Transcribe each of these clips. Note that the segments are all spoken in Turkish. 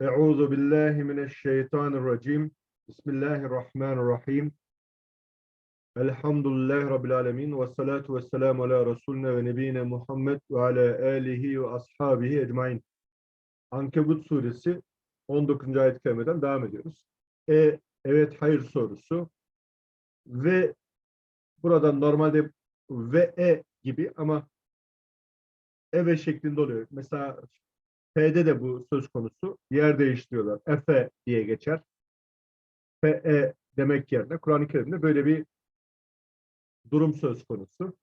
Euzu billahi mineşşeytanirracim. Bismillahirrahmanirrahim. Elhamdülillahi Rabbil alemin. Ve salatu ve selamu ala Resulüne ve nebine Muhammed ve ala alihi ve ashabihi ecmain. Ankebut suresi 19. ayet-i devam ediyoruz. E, evet hayır sorusu ve buradan normalde ve e gibi ama eve şeklinde oluyor. Mesela F'de de bu söz konusu. Yer değiştiriyorlar. Efe diye geçer. Fe demek yerine Kur'an-ı Kerim'de böyle bir durum söz konusu.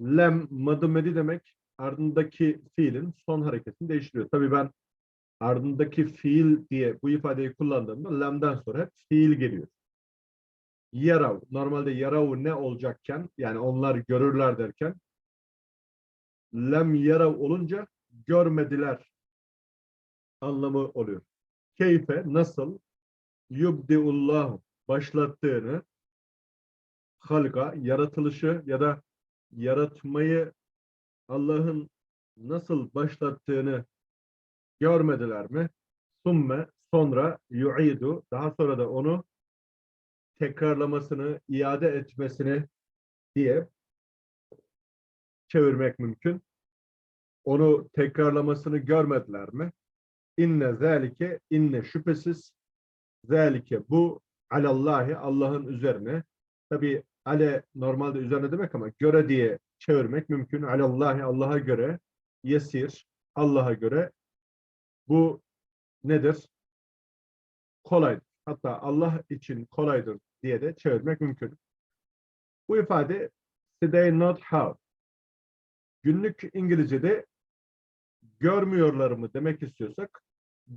Lem, madımedi demek ardındaki fiilin son hareketini değiştiriyor. Tabii ben ardındaki fiil diye bu ifadeyi kullandığımda lemden sonra hep fiil geliyor. Yarav, normalde yarav ne olacakken yani onlar görürler derken lem yarav olunca görmediler anlamı oluyor. Keyfe nasıl yubdiullah başlattığını halka yaratılışı ya da yaratmayı Allah'ın nasıl başlattığını görmediler mi? Summe sonra yu'idu daha sonra da onu tekrarlamasını, iade etmesini diye çevirmek mümkün. Onu tekrarlamasını görmediler mi? İnne zâlike, inne şüphesiz zâlike bu alallahi Allah'ın üzerine. Tabi ale normalde üzerine demek ama göre diye çevirmek mümkün. Alallahi Allah'a göre yesir, Allah'a göre bu nedir? Kolaydır. Hatta Allah için kolaydır diye de çevirmek mümkün. Bu ifade they not have. Günlük İngilizce'de görmüyorlar mı demek istiyorsak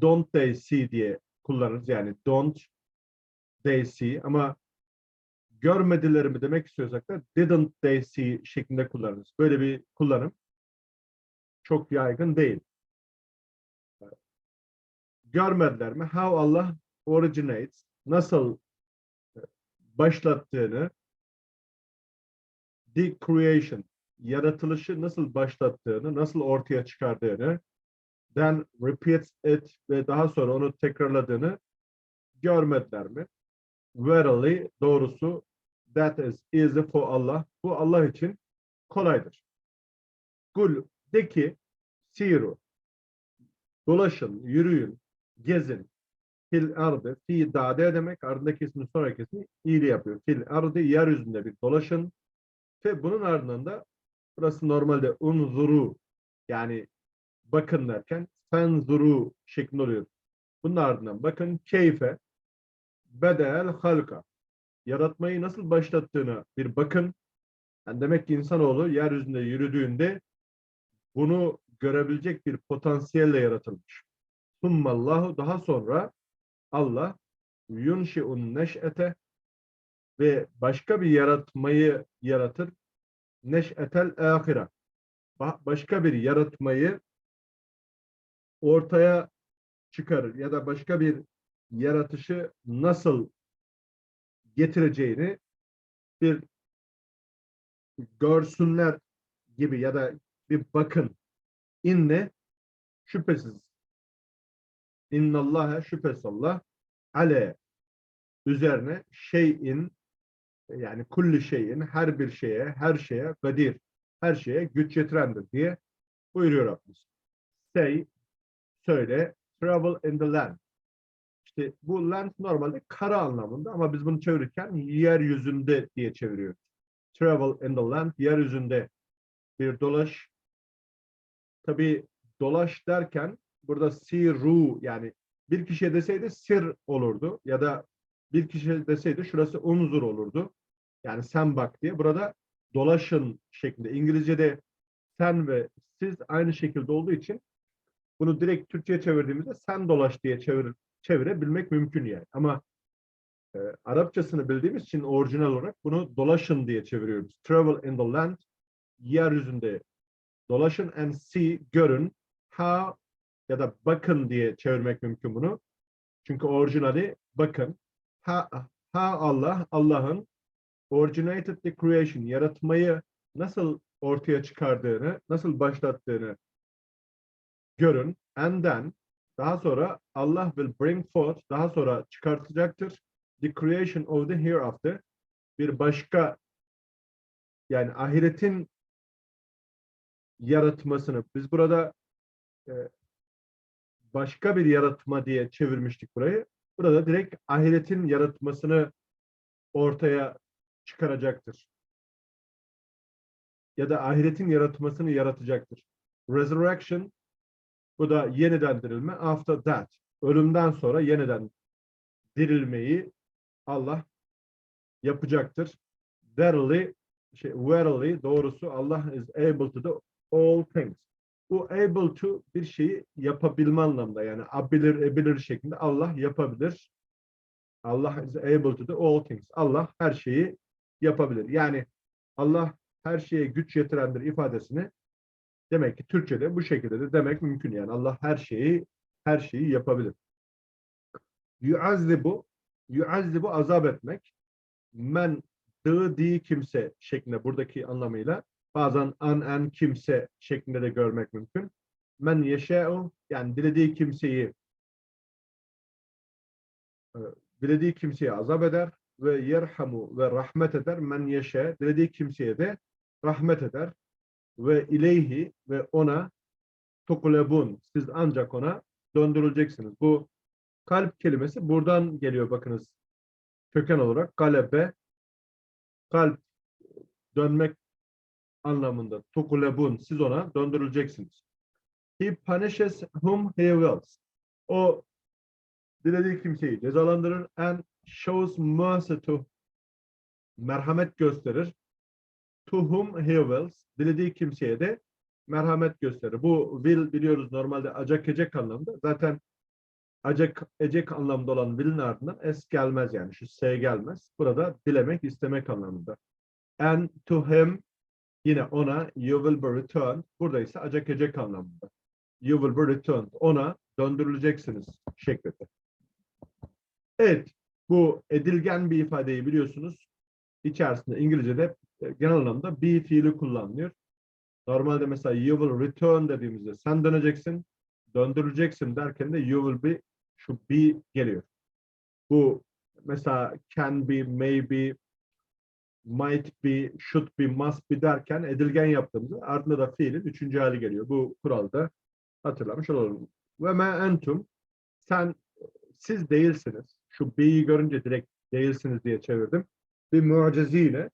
don't they see diye kullanırız. Yani don't they see ama görmediler mi demek istiyorsak da didn't they see şeklinde kullanırız. Böyle bir kullanım çok yaygın değil. Görmediler mi? How Allah originates, nasıl başlattığını, the creation, yaratılışı nasıl başlattığını, nasıl ortaya çıkardığını, then repeats it ve daha sonra onu tekrarladığını görmediler mi? Verily, doğrusu that is easy for Allah. Bu Allah için kolaydır. Kul, de ki, siru, dolaşın, yürüyün, gezin, fil ardı, fi dade demek, ardındaki ismin sonraki ismi iyili yapıyor. Fil ardı, yeryüzünde bir dolaşın ve bunun ardından da burası normalde unzuru yani bakın derken fenzuru şeklinde oluyor. Bunun ardından bakın keyfe bedel halka yaratmayı nasıl başlattığını bir bakın. Yani demek ki insanoğlu yeryüzünde yürüdüğünde bunu görebilecek bir potansiyelle yaratılmış. Summallahu daha sonra Allah yunşi'un neş'ete ve başka bir yaratmayı yaratır. Neş'etel ahire. Başka bir yaratmayı ortaya çıkarır ya da başka bir yaratışı nasıl getireceğini bir görsünler gibi ya da bir bakın. İnne şüphesiz İnnallâhe şüphesiz Allah ale üzerine şeyin yani kulli şeyin her bir şeye her şeye kadir her şeye güç yetirendir diye buyuruyor Rabbimiz. Say söyle travel in the land. İşte bu land normalde kara anlamında ama biz bunu çevirirken yeryüzünde diye çeviriyoruz. Travel in the land yeryüzünde bir dolaş. Tabi dolaş derken burada siru yani bir kişiye deseydi sir olurdu ya da bir kişi deseydi şurası unzur olurdu. Yani sen bak diye. Burada dolaşın şeklinde. İngilizce'de sen ve siz aynı şekilde olduğu için bunu direkt Türkçe'ye çevirdiğimizde sen dolaş diye çevir, çevirebilmek mümkün yani. Ama e, Arapçasını bildiğimiz için orijinal olarak bunu dolaşın diye çeviriyoruz. Travel in the land, yeryüzünde dolaşın and see, görün, how ya da bakın diye çevirmek mümkün bunu. Çünkü orijinali bakın. Ha, ha Allah, Allah'ın originated the creation, yaratmayı nasıl ortaya çıkardığını, nasıl başlattığını görün. And then, Daha sonra Allah will bring forth, daha sonra çıkartacaktır. The creation of the hereafter. Bir başka yani ahiretin yaratmasını biz burada e, başka bir yaratma diye çevirmiştik burayı. Burada direkt ahiretin yaratmasını ortaya çıkaracaktır. Ya da ahiretin yaratmasını yaratacaktır. Resurrection bu da yeniden dirilme. After that. Ölümden sonra yeniden dirilmeyi Allah yapacaktır. Verily, şey, verily doğrusu Allah is able to do all things. Bu able to bir şeyi yapabilme anlamda yani abilir, ebilir şeklinde Allah yapabilir. Allah is able to do all things. Allah her şeyi yapabilir. Yani Allah her şeye güç yetirendir ifadesini demek ki Türkçe'de bu şekilde de demek mümkün. Yani Allah her şeyi her şeyi yapabilir. Yuazzibu yuazzibu azap etmek men dı di kimse şeklinde buradaki anlamıyla bazen an en kimse şeklinde de görmek mümkün. Men yeşe'u yani dilediği kimseyi e, dilediği kimseye azap eder ve yerhamu ve rahmet eder men yeşe dilediği kimseye de rahmet eder ve ileyhi ve ona tukulebun siz ancak ona döndürüleceksiniz. Bu kalp kelimesi buradan geliyor bakınız köken olarak galebe kalp dönmek anlamında tukulebun siz ona döndürüleceksiniz. He punishes whom he wills. O dilediği kimseyi cezalandırır and shows mercy to merhamet gösterir to whom he wills dilediği kimseye de merhamet gösterir. Bu will biliyoruz normalde acak ecek anlamda. Zaten acak ecek anlamda olan will'in ardından s gelmez yani şu s gelmez. Burada dilemek, istemek anlamında. And to him yine ona you will be returned. Burada ise acak ecek anlamında. You will be returned. Ona döndürüleceksiniz şeklinde. Evet, bu edilgen bir ifadeyi biliyorsunuz. İçerisinde İngilizce'de e, genel anlamda be fiili kullanılıyor. Normalde mesela you will return dediğimizde sen döneceksin, döndüreceksin derken de you will be şu be geliyor. Bu mesela can be, maybe, might be, should be, must be derken edilgen yaptığımızda ardında da fiilin üçüncü hali geliyor. Bu kuralda hatırlamış olalım. Ve me entum sen siz değilsiniz. Şu be'yi görünce direkt değilsiniz diye çevirdim. Bir muciziyle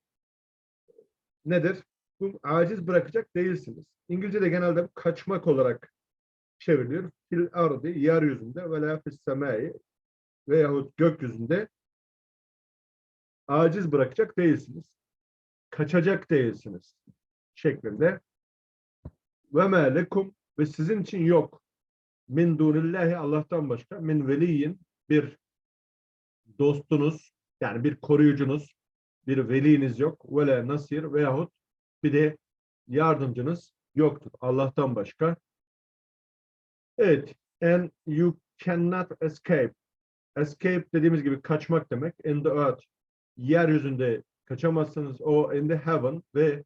nedir? Bu aciz bırakacak değilsiniz. İngilizce'de genelde kaçmak olarak çevriliyor. Fil ardı, yeryüzünde ve la veyahut gökyüzünde aciz bırakacak değilsiniz. Kaçacak değilsiniz şeklinde. Ve me lekum ve sizin için yok. Min dunillahi Allah'tan başka min veliyin bir dostunuz yani bir koruyucunuz bir veliniz yok. Vele nasir veyahut bir de yardımcınız yoktur. Allah'tan başka. Evet. And you cannot escape. Escape dediğimiz gibi kaçmak demek. In the earth. Yeryüzünde kaçamazsınız. O in the heaven ve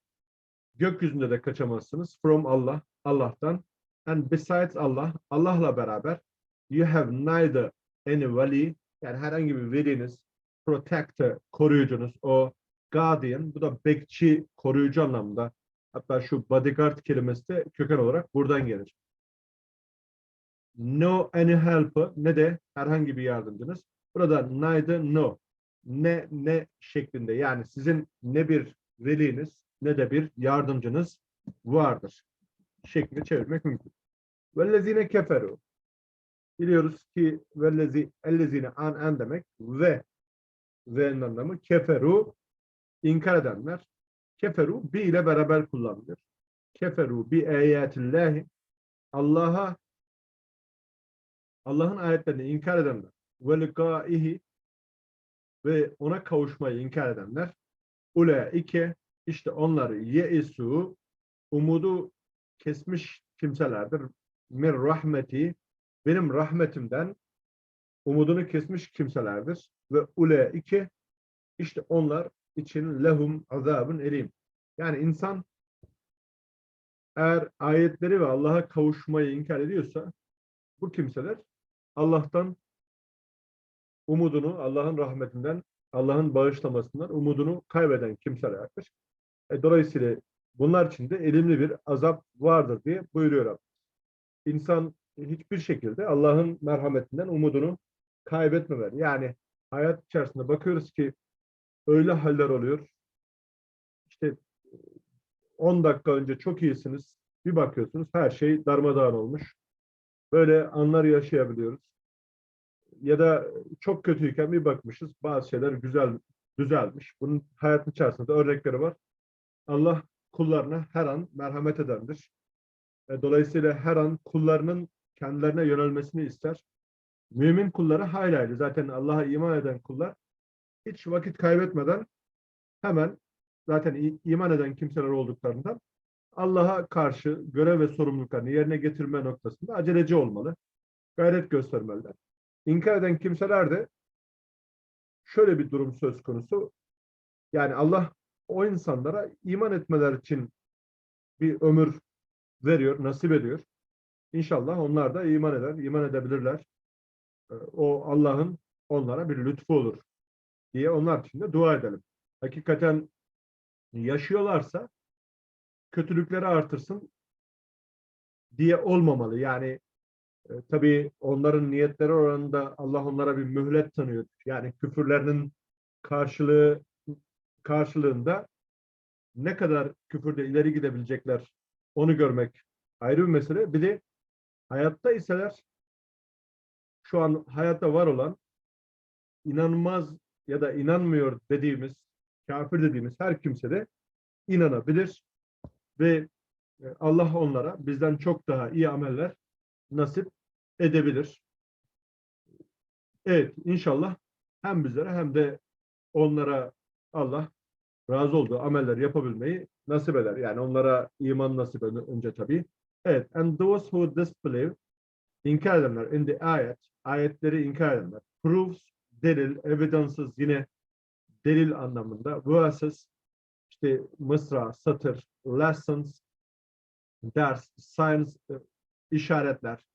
gökyüzünde de kaçamazsınız. From Allah. Allah'tan. And besides Allah. Allah'la beraber you have neither any veli yani herhangi bir veliniz protector, koruyucunuz, o guardian, bu da bekçi, koruyucu anlamda. Hatta şu bodyguard kelimesi de köken olarak buradan gelir. No any helper, ne de herhangi bir yardımcınız. Burada neither no, ne ne şeklinde. Yani sizin ne bir veliniz ne de bir yardımcınız vardır. Şeklinde çevirmek mümkün. Vellezine keferu. Biliyoruz ki vellezi ellezine an en demek ve ve'nin anlamı keferu inkar edenler. Keferu bi ile beraber kullanılır. Keferu bi ayetillahi Allah'a Allah'ın ayetlerini inkar edenler ve likaihi ve ona kavuşmayı inkar edenler ulaike işte onlar yeisu umudu kesmiş kimselerdir. Mir rahmeti benim rahmetimden umudunu kesmiş kimselerdir. Ve ulaike işte onlar için lehum azabın elim. Yani insan eğer ayetleri ve Allah'a kavuşmayı inkar ediyorsa Bu kimseler Allah'tan umudunu, Allah'ın rahmetinden, Allah'ın bağışlamasından umudunu kaybeden kimselerdir. E, dolayısıyla bunlar için de elimli bir azap vardır diye buyuruyor Rabbim. İnsan hiçbir şekilde Allah'ın merhametinden umudunu kaybetmemeli. Yani hayat içerisinde bakıyoruz ki öyle haller oluyor. İşte 10 dakika önce çok iyisiniz. Bir bakıyorsunuz her şey darmadağın olmuş. Böyle anlar yaşayabiliyoruz. Ya da çok kötüyken bir bakmışız bazı şeyler güzel düzelmiş. Bunun hayatın içerisinde örnekleri var. Allah kullarına her an merhamet edendir. E, Dolayısıyla her an kullarının kendilerine yönelmesini ister. Mümin kulları hayli. Zaten Allah'a iman eden kullar hiç vakit kaybetmeden hemen zaten iman eden kimseler olduklarından Allah'a karşı görev ve sorumluluklarını yerine getirme noktasında aceleci olmalı. Gayret göstermeliler. İnkar eden kimseler de şöyle bir durum söz konusu. Yani Allah o insanlara iman etmeler için bir ömür veriyor, nasip ediyor. İnşallah onlar da iman eder, iman edebilirler. Ee, O Allah'ın onlara bir lütfu olur diye onlar için de dua edelim. Hakikaten yaşıyorlarsa kötülükleri artırsın diye olmamalı. Yani e, tabii onların niyetleri oranında Allah onlara bir mühlet tanıyor. Yani küfürlerinin karşılığı karşılığında ne kadar küfürde ileri gidebilecekler onu görmek ayrı bir mesele. Bir de hayatta iseler şu an hayatta var olan inanmaz ya da inanmıyor dediğimiz, kafir dediğimiz her kimse de inanabilir ve e, Allah onlara bizden çok daha iyi ameller nasip edebilir. Evet, inşallah hem bizlere hem de onlara Allah razı olduğu ameller yapabilmeyi nasip eder. Yani onlara iman nasip eder önce tabii. Evet, and those who disbelieve, inkar edenler, in the ayet, ayetleri inkar edenler, proves, delil, evidences yine delil anlamında, verses, işte mısra, satır, lessons, ders, signs, e, işaretler,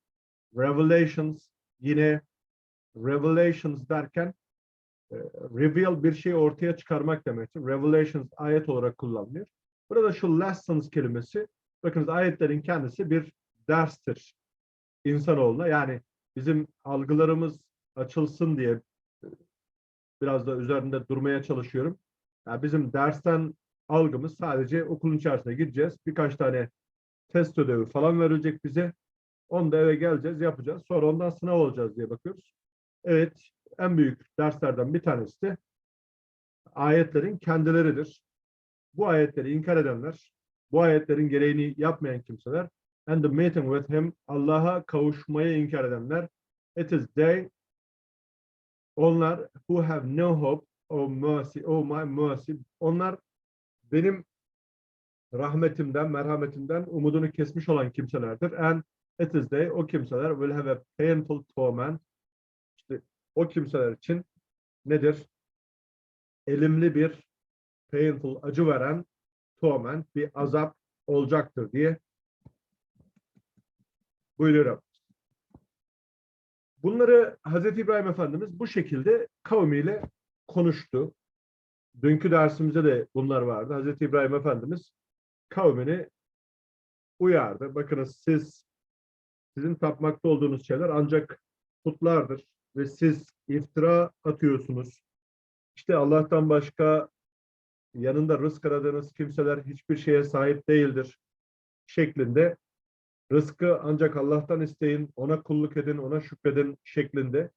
revelations, yine revelations derken e, reveal bir şeyi ortaya çıkarmak demektir. Revelations ayet olarak kullanılıyor. Burada şu lessons kelimesi, bakınız ayetlerin kendisi bir derstir insanoğluna. Yani bizim algılarımız açılsın diye biraz da üzerinde durmaya çalışıyorum. Yani bizim dersten algımız sadece okulun içerisine gideceğiz. Birkaç tane test ödevi falan verilecek bize. Onu da eve geleceğiz, yapacağız. Sonra ondan sınav olacağız diye bakıyoruz. Evet, en büyük derslerden bir tanesi de ayetlerin kendileridir. Bu ayetleri inkar edenler, bu ayetlerin gereğini yapmayan kimseler, and the meeting with him, Allah'a kavuşmayı inkar edenler, it is they, onlar who have no hope, oh mercy, oh my mercy, onlar benim rahmetimden, merhametimden umudunu kesmiş olan kimselerdir. And it is they, o kimseler will have a painful torment. İşte o kimseler için nedir? Elimli bir painful, acı veren torment, bir azap olacaktır diye buyuruyor. Bunları Hazreti İbrahim Efendimiz bu şekilde kavmiyle konuştu. Dünkü dersimizde de bunlar vardı. Hazreti İbrahim Efendimiz kavmini uyardı. Bakınız siz sizin tapmakta olduğunuz şeyler ancak putlardır ve siz iftira atıyorsunuz. İşte Allah'tan başka yanında rızk aradığınız kimseler hiçbir şeye sahip değildir şeklinde rızkı ancak Allah'tan isteyin, ona kulluk edin, ona şükredin şeklinde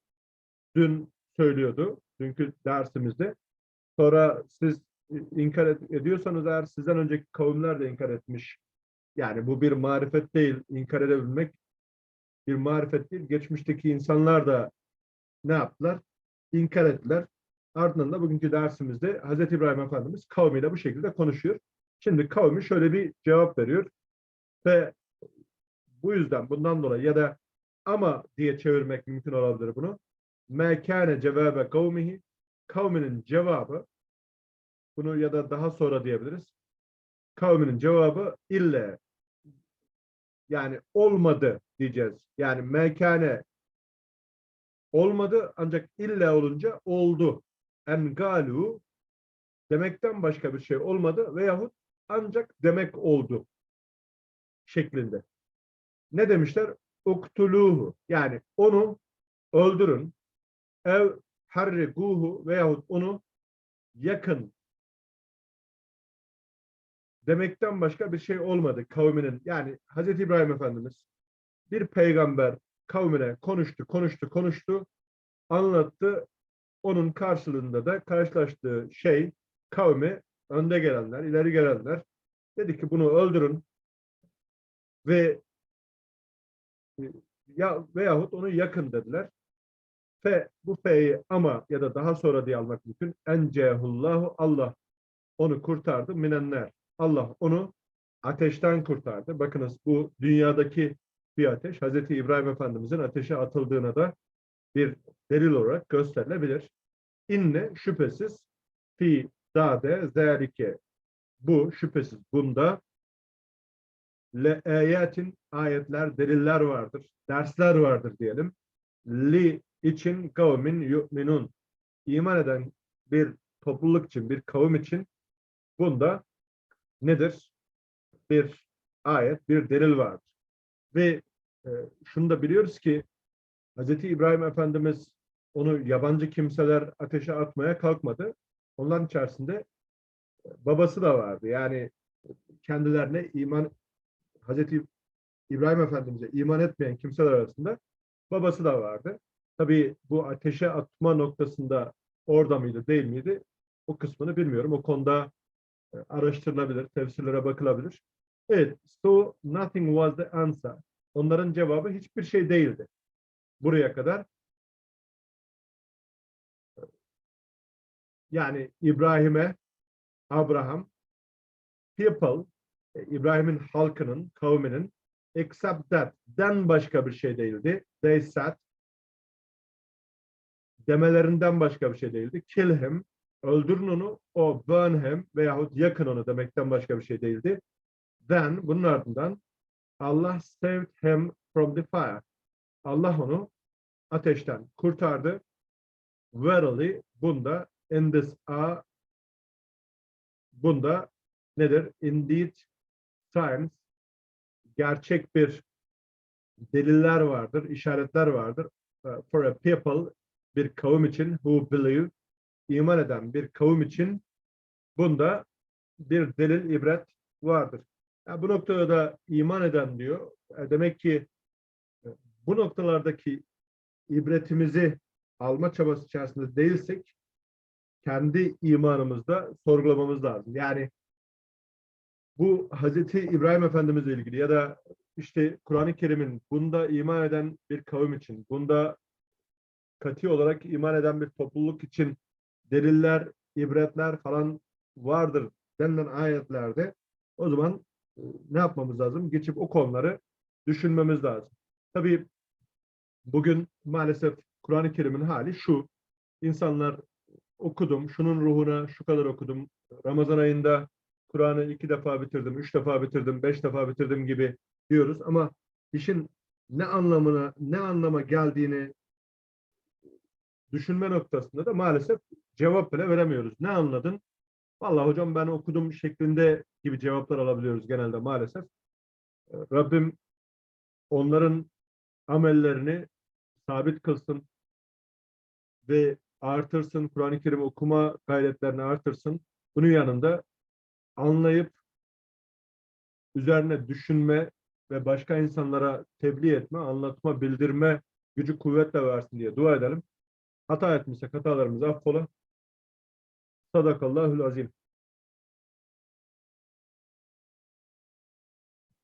dün söylüyordu, dünkü dersimizde. Sonra siz inkar ed- ediyorsanız eğer sizden önceki kavimler de inkar etmiş. Yani bu bir marifet değil, inkar edebilmek bir marifet değil. Geçmişteki insanlar da ne yaptılar? İnkar ettiler. Ardından da bugünkü dersimizde Hazreti İbrahim Efendimiz kavmiyle bu şekilde konuşuyor. Şimdi kavmi şöyle bir cevap veriyor ve bu yüzden bundan dolayı ya da ama diye çevirmek mümkün olabilir bunu. Mekane cevabe kavmihi kavminin cevabı bunu ya da daha sonra diyebiliriz. Kavminin cevabı ille Yani olmadı diyeceğiz. Yani mekane olmadı ancak illa olunca oldu. Engalu demekten başka bir şey olmadı veyahut ancak demek oldu şeklinde. Ne demişler? Uktuluhu yani onu öldürün. Ev harriguhu veyahut onu yakın demekten başka bir şey olmadı kavminin. Yani Hazreti İbrahim Efendimiz bir peygamber kavmine konuştu, konuştu, konuştu, anlattı. Onun karşılığında da karşılaştığı şey kavmi önde gelenler, ileri gelenler dedi ki bunu öldürün ve ya veyahut onu yakın dediler. Fe bu fe'yi ama ya da daha sonra diye almak mümkün. Encehullahu Allah onu kurtardı minenler. Allah onu ateşten kurtardı. Bakınız bu dünyadaki bir ateş. Hazreti İbrahim Efendimizin ateşe atıldığına da bir delil olarak gösterilebilir. İnne şüphesiz fi dade zerike bu şüphesiz bunda le ayetin ayetler, deliller vardır, dersler vardır diyelim. Li için kavmin yu'minun iman eden bir topluluk için, bir kavim için bunda nedir? Bir ayet, bir delil vardır. Ve e, şunu da biliyoruz ki Hz. İbrahim Efendimiz onu yabancı kimseler ateşe atmaya kalkmadı. Onların içerisinde babası da vardı. Yani kendilerine iman Hazreti İbrahim Efendimiz'e iman etmeyen kimseler arasında babası da vardı. Tabii bu ateşe atma noktasında orada mıydı değil miydi? O kısmını bilmiyorum. O konuda e, araştırılabilir, tefsirlere bakılabilir. Evet, so nothing was the answer. Onların cevabı hiçbir şey değildi. Buraya kadar. Yani İbrahim'e, Abraham, people, İbrahim'in halkının, kavminin except that, den başka bir şey değildi. They said, demelerinden başka bir şey değildi. Kill him, öldürün onu, o burn him veyahut yakın onu demekten başka bir şey değildi. Then, bunun ardından Allah saved him from the fire. Allah onu ateşten kurtardı. Verily, bunda in this a bunda nedir? Indeed signs gerçek bir deliller vardır, işaretler vardır. Uh, for a people bir kavim için who believe iman eden bir kavim için bunda bir delil ibret vardır. Yani bu noktada da iman eden diyor. E, demek ki e, bu noktalardaki ibretimizi alma çabası içerisinde değilsek kendi imanımızda sorgulamamız lazım. Yani bu Hazreti İbrahim Efendimizle ilgili ya da işte Kur'an-ı Kerim'in bunda iman eden bir kavim için, bunda kati olarak iman eden bir topluluk için deliller, ibretler falan vardır denilen ayetlerde o zaman e, ne yapmamız lazım? Geçip o konuları düşünmemiz lazım. Tabii bugün maalesef Kur'an-ı Kerim'in hali şu. İnsanlar okudum, şunun ruhuna şu kadar okudum. Ramazan ayında Kur'an'ı iki defa bitirdim, üç defa bitirdim, beş defa bitirdim gibi diyoruz. Ama işin ne anlamına, ne anlama geldiğini düşünme noktasında da maalesef cevap bile veremiyoruz. Ne anladın? Vallahi hocam ben okudum şeklinde gibi cevaplar alabiliyoruz genelde maalesef. Rabbim onların amellerini sabit kılsın ve artırsın. Kur'an-ı Kerim okuma gayretlerini artırsın. Bunun yanında anlayıp üzerine düşünme ve başka insanlara tebliğ etme, anlatma, bildirme gücü kuvvetle versin diye dua edelim. Hata etmişsek hatalarımızı affola. Sadakallahül azim.